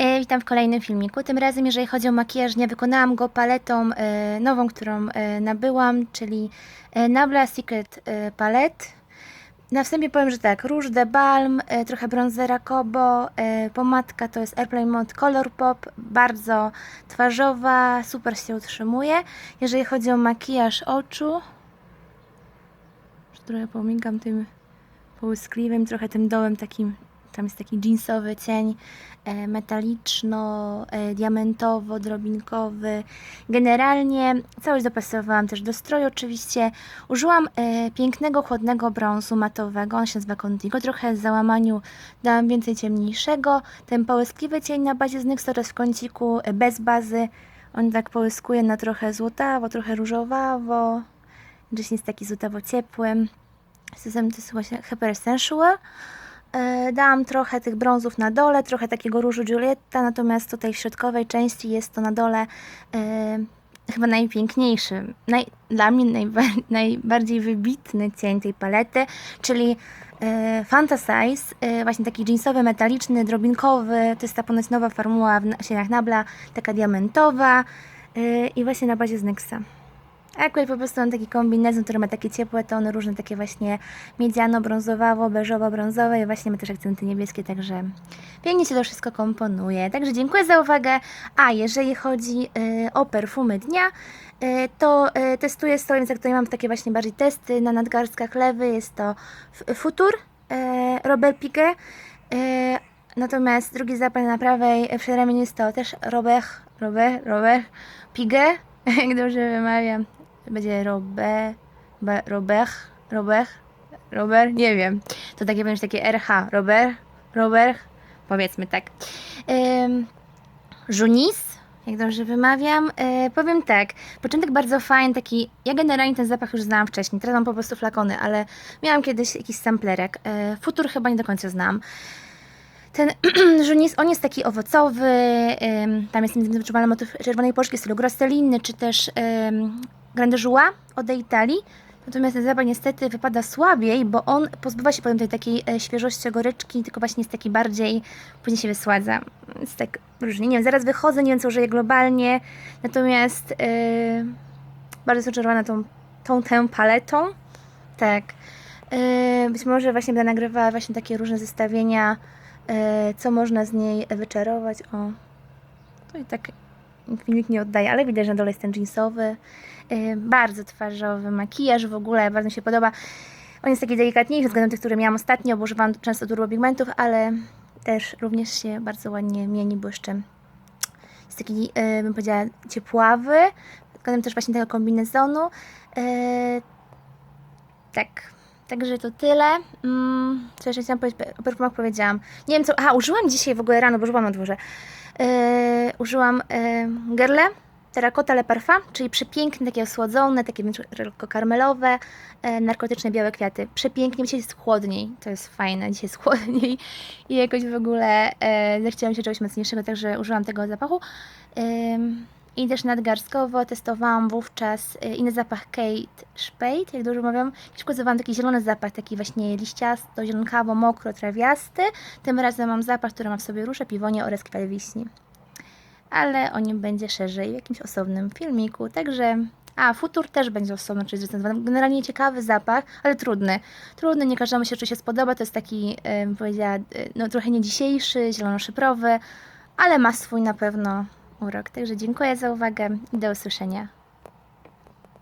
E, Witam w kolejnym filmiku. Tym razem, jeżeli chodzi o makijaż, nie wykonałam go paletą e, nową, którą e, nabyłam, czyli Nabla Secret Palette. Na wstępie powiem, że tak, róż de balm, trochę bronzera Kobo, pomadka to jest Airplane Mode Color Pop, bardzo twarzowa, super się utrzymuje. Jeżeli chodzi o makijaż oczu, trochę pomigam tym połyskliwym, trochę tym dołem takim, tam jest taki jeansowy cień, e, metaliczno, e. Generalnie całość dopasowałam też do stroju oczywiście. Użyłam e, pięknego, chłodnego brązu matowego, on się nazywa Contigo, trochę w załamaniu dałam więcej ciemniejszego. Ten połyskliwy cień na bazie z NYX oraz w kąciku bez bazy. On tak połyskuje na trochę złotawo, trochę różowawo. Gdzieś jest taki złotawo ciepły. System to jest właśnie Hyper Sensual. E, Dałam trochę tych brązów na dole, trochę takiego różu Giulietta, natomiast tutaj w środkowej części jest to na dole e, chyba najpiękniejszy, naj, dla mnie najba, najbardziej wybitny cień tej palety, czyli e, Fantasize, e, właśnie taki jeansowy, metaliczny, drobinkowy, to jest ta ponoć nowa formuła w sieniach Nabla, taka diamentowa i właśnie na bazie z NYXa. Akurat po prostu mam taki kombinezon, który ma takie ciepłe tony, różne takie właśnie miedziano-brązowawo, beżowo-brązowe i właśnie ma też akcenty niebieskie, także pięknie się to wszystko komponuje. Także dziękuję za uwagę. A jeżeli chodzi y, o perfumy dnia, y, to y, testuję więc jak tutaj mam takie właśnie bardziej testy na nadgarstkach lewy, jest to Futur y, Robert Piguet. Y, Natomiast drugi zapal na prawej w jest to też Robert, Robert, Robert Piguet, jak dobrze wymawiam. Będzie Robert, Be- Robert, Robert, Robert, nie wiem. To takie będzie takie RH, Robert, Robert, powiedzmy tak. Ym, Junis, jak dobrze wymawiam. E, powiem tak, początek bardzo fajny, taki, ja generalnie ten zapach już znałam wcześniej, teraz mam po prostu flakony, ale miałam kiedyś jakiś samplerek. E, futur chyba nie do końca znam. Ten żunis, on jest taki owocowy, ym, tam jest wyczuwalny motyw czerwonej porzki w stylu grosseliny, czy też Grande Joie od tej Italii. Natomiast ten niestety wypada słabiej, bo on pozbywa się potem tej takiej e, świeżości goryczki, tylko właśnie jest taki bardziej, później się wysładza. Jest tak różnie, nie wiem, zaraz wychodzę, nie wiem co użyję globalnie, natomiast yy, bardzo jestem czerwona tą, tą tę paletą. Tak. Yy, być może właśnie będę nagrywała właśnie takie różne zestawienia, yy, co można z niej wyczarować. O, to i tak filmik nie oddaje, ale widać, że na dole jest ten jeansowy. Yy, bardzo twarzowy makijaż w ogóle, bardzo mi się podoba. On jest taki delikatniejszy względem tych, które miałam ostatnio, bo używam często turbopigmentów, ale też również się bardzo ładnie mieni błyszczem. Jest taki, yy, bym powiedziała, ciepławy, względem też właśnie tego kombinezonu. Yy, tak. Także to tyle. Mm, co jeszcze chciałam powiedzieć? O perfumach powiedziałam. Nie wiem co. Aha, użyłam dzisiaj w ogóle rano, bo użyłam na dworze. Yy, użyłam yy, Gerle Terracotta Le Parfum, czyli przepiękne, takie osłodzone, takie karmelowe, e, narkotyczne białe kwiaty. Przepięknie, dzisiaj jest chłodniej, to jest fajne, dzisiaj jest chłodniej i jakoś w ogóle e, zechciałam się czegoś mocniejszego, także użyłam tego zapachu. Ym, I też nadgarstkowo testowałam wówczas e, inny zapach Kate Spade, jak dobrze mówią. Pokazywałam taki zielony zapach, taki właśnie liściasto, zielonkawo, mokro, trawiasty. Tym razem mam zapach, który ma w sobie róże, piwonie oraz kwiat wiśni ale o nim będzie szerzej w jakimś osobnym filmiku. Także, a futur też będzie osobno czyli. Generalnie ciekawy zapach, ale trudny. Trudny, nie każdemu się oczywiście spodoba. To jest taki, e, bym powiedziała, e, no trochę nie dzisiejszy, zielonoszyprowy, ale ma swój na pewno urok. Także dziękuję za uwagę i do usłyszenia.